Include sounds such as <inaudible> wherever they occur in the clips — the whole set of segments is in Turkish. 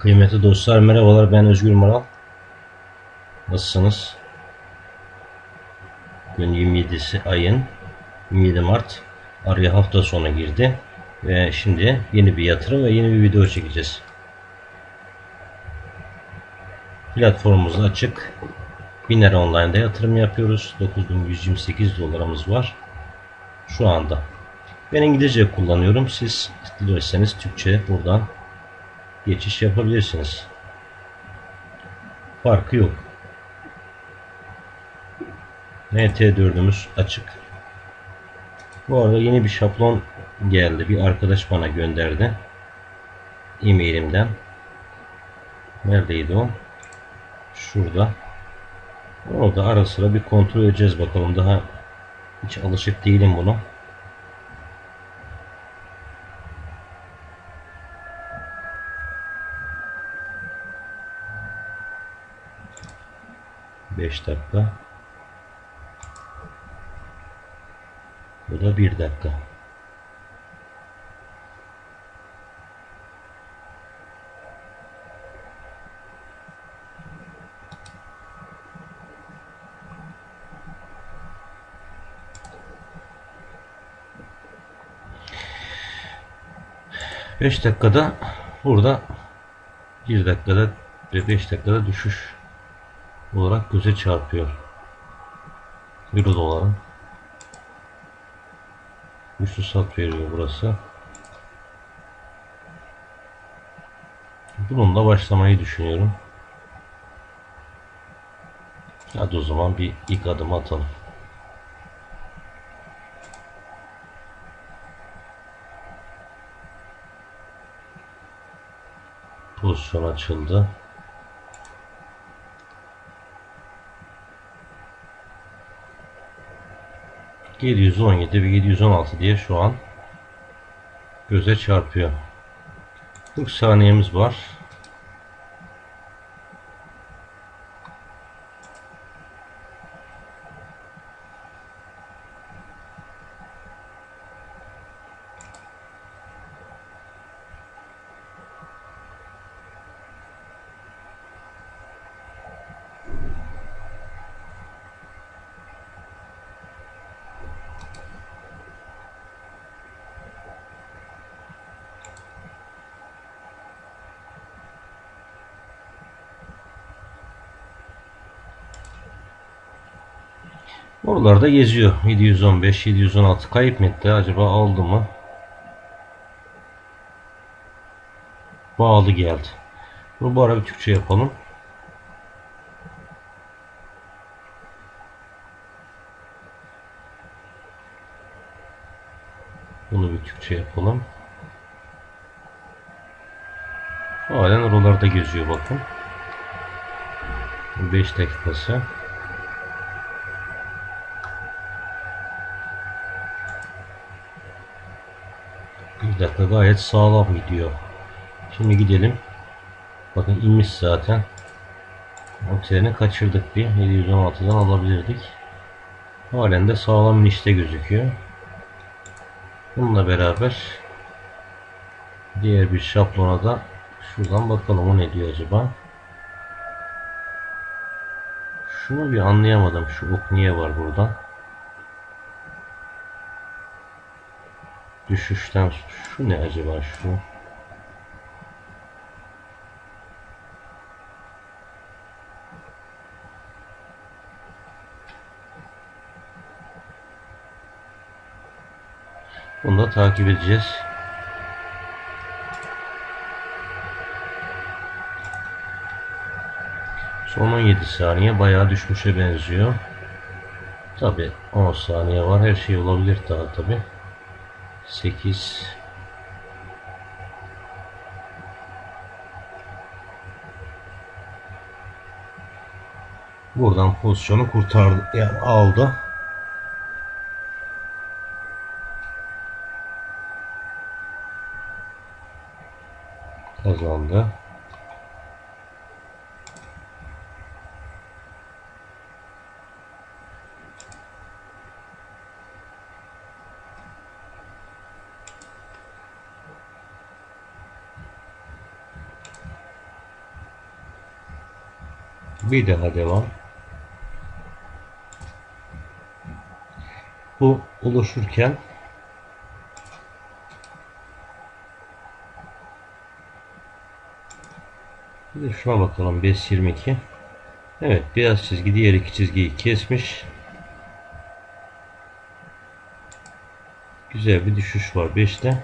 Kıymetli dostlar merhabalar ben Özgür Maral. Nasılsınız? Bugün 27'si ayın 27 Mart araya hafta sonu girdi ve şimdi yeni bir yatırım ve yeni bir video çekeceğiz. Platformumuz açık. Biner Online'da yatırım yapıyoruz. 9128 dolarımız var. Şu anda. Ben İngilizce kullanıyorum. Siz dilerseniz Türkçe buradan geçiş yapabilirsiniz. Farkı yok. NT4'ümüz açık. Bu arada yeni bir şablon geldi. Bir arkadaş bana gönderdi. E-mailimden. Neredeydi o? Şurada. Onu da ara sıra bir kontrol edeceğiz bakalım. Daha hiç alışık değilim buna. Beş dakika. Bu da bir dakika. Beş dakikada burada bir dakikada ve beş dakikada düşüş olarak göze çarpıyor. Euro doların. Güçlü sat veriyor burası. Bununla başlamayı düşünüyorum. Hadi o zaman bir ilk adım atalım. Pozisyon açıldı. ...717 ve 716 diye şu an... ...göze çarpıyor. 40 saniyemiz var. Oralarda geziyor. 715, 716 kayıp mı? Acaba aldı mı? Bağlı geldi. Bunu bu ara bir Türkçe yapalım. Bunu bir Türkçe yapalım. Halen oralarda geziyor bakın. 5 dakikası. Dakika gayet sağlam gidiyor. Şimdi gidelim. Bakın inmiş zaten. O treni kaçırdık bir. 716'dan alabilirdik. Halen de sağlam inişte gözüküyor. Bununla beraber diğer bir şablona da şuradan bakalım o ne diyor acaba. Şunu bir anlayamadım. Şu ok niye var burada? Düşüşten şu ne acaba şu? Bunu da takip edeceğiz. Son 17 saniye bayağı düşmüşe benziyor. Tabi 10 saniye var. Her şey olabilir daha tabi. 8 Buradan pozisyonu kurtardı. Yani aldı. Kazandı. Bir daha devam. Bu oluşurken bir de şuna bakalım 522 Evet beyaz çizgi diğer iki çizgiyi kesmiş. Güzel bir düşüş var 5'te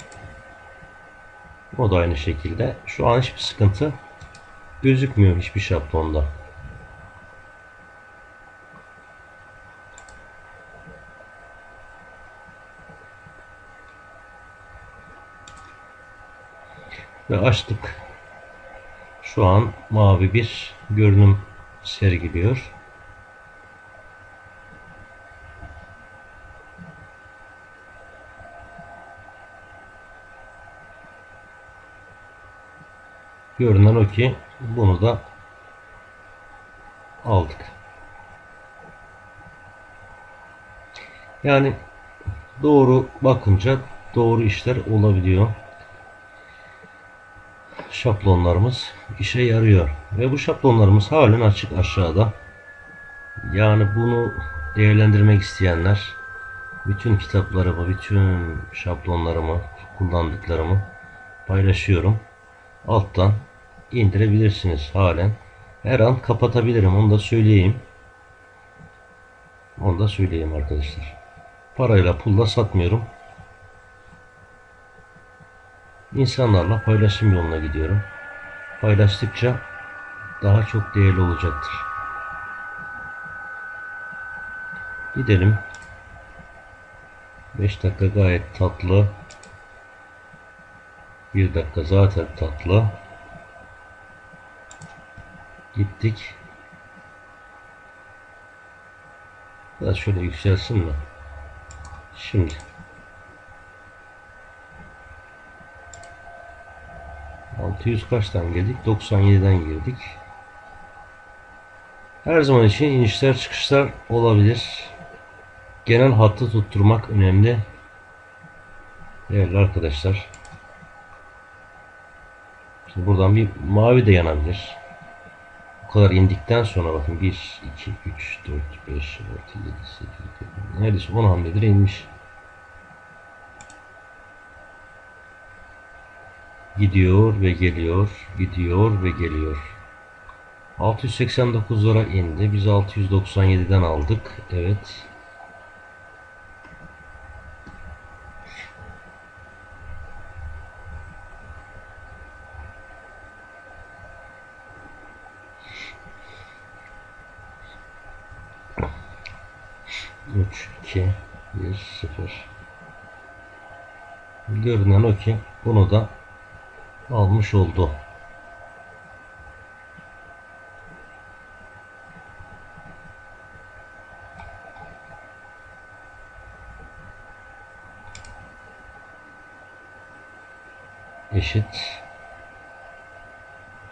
o da aynı şekilde. Şu an hiçbir sıkıntı gözükmüyor hiçbir şablonda ve açtık. Şu an mavi bir görünüm sergiliyor. Görünen o ki bunu da aldık. Yani doğru bakınca doğru işler olabiliyor şablonlarımız işe yarıyor. Ve bu şablonlarımız halen açık aşağıda. Yani bunu değerlendirmek isteyenler bütün kitaplarımı, bütün şablonlarımı, kullandıklarımı paylaşıyorum. Alttan indirebilirsiniz halen. Her an kapatabilirim onu da söyleyeyim. Onu da söyleyeyim arkadaşlar. Parayla pulla satmıyorum insanlarla paylaşım yoluna gidiyorum. Paylaştıkça daha çok değerli olacaktır. Gidelim. 5 dakika gayet tatlı. 1 dakika zaten tatlı. Gittik. Biraz şöyle yükselsin mi? Şimdi 600 kaçtan girdik? 97'den girdik. Her zaman için inişler çıkışlar olabilir. Genel hattı tutturmak önemli. Değerli arkadaşlar. Şimdi buradan bir mavi de yanabilir. Bu kadar indikten sonra bakın 1, 2, 3, 4, 5, 6, 7, 8, 9, neredeyse 10 hamledir inmiş. Gidiyor ve geliyor, gidiyor ve geliyor. 689'lara indi. Biz 697'den aldık. Evet. Üç, iki, bir, sıfır. Görünen o ki bunu da almış oldu. Eşit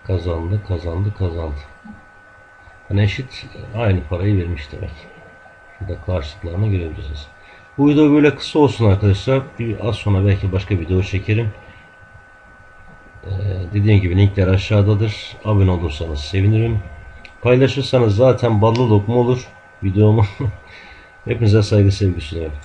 kazandı, kazandı, kazandı. Yani eşit aynı parayı vermiş demek. Şurada karşılıklarını görebiliriz. Bu video böyle kısa olsun arkadaşlar. Bir az sonra belki başka video çekerim. Ee, dediğim gibi linkler aşağıdadır. Abone olursanız sevinirim. Paylaşırsanız zaten ballı lokma olur videomu. <laughs> Hepinize saygı sevgi sunuyorum.